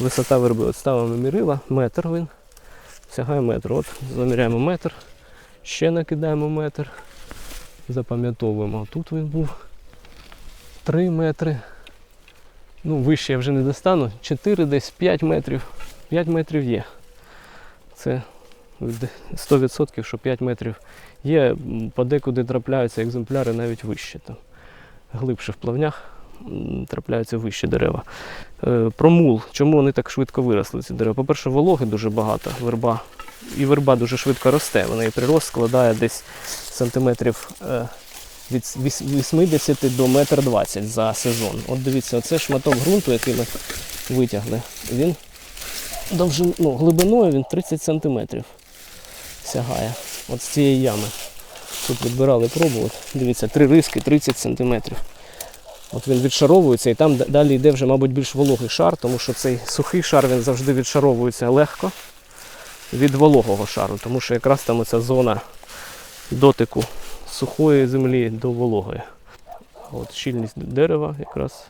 Висота верби. От мірила, метр він. Сягає метр. От заміряємо метр. Ще накидаємо метр. Запам'ятовуємо. Тут він був 3 метри. Ну, вище я вже не достану. 4 десь 5 метрів. 5 метрів є. Це 100%, що 5 метрів є. Подекуди трапляються екземпляри навіть вище. Там. Глибше в плавнях трапляються вищі дерева. Е, Про мул. Чому вони так швидко виросли, ці дерева? По-перше, вологи дуже багато, верба. І верба дуже швидко росте. Вона і прирост складає десь сантиметрів е, від 80 до метр 20 за сезон. От дивіться, оце шматок ґрунту, який ми витягли. Він довжин, ну, глибиною він 30 сантиметрів сягає. От з цієї ями. Тут відбирали пробу. От, дивіться, три риски 30 сантиметрів. От він відшаровується і там далі йде вже, мабуть, більш вологий шар, тому що цей сухий шар він завжди відшаровується легко від вологого шару, тому що якраз там оця зона дотику сухої землі до вологої. От щільність дерева якраз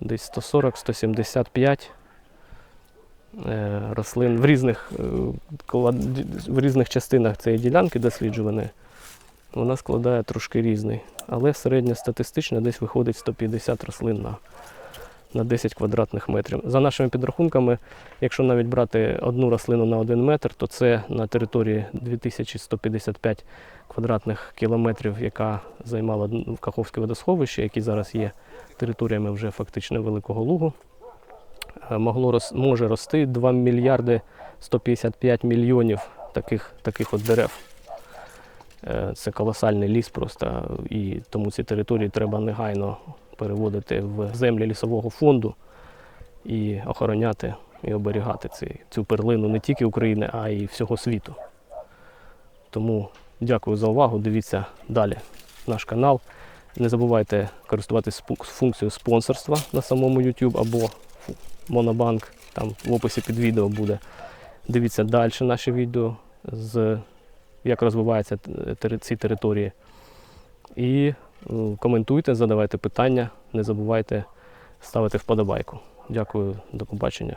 десь 140-175 е, рослин в різних, е, в різних частинах цієї ділянки досліджуваної. Вона складає трошки різний. Але середньостатистично десь виходить 150 рослин на, на 10 квадратних метрів. За нашими підрахунками, якщо навіть брати одну рослину на один метр, то це на території 2155 квадратних кілометрів, яка займала Каховське водосховище, які зараз є територіями вже фактично Великого Лугу. е, Могло може рости 2 мільярди 155 мільйонів таких, таких от дерев. Е, Це колосальний ліс просто, і тому ці території треба негайно переводити в землі лісового фонду і охороняти і оберігати ці, цю перлину не тільки України, а й всього світу. Тому дякую за увагу. Дивіться далі наш канал. Не забувайте користуватися функцією спонсорства на самому YouTube або Монобанк. Там в описі під відео буде. Дивіться далі наші відео з як розвиваються ці території. І коментуйте, задавайте питання, не забувайте ставити вподобайку. Дякую, до побачення.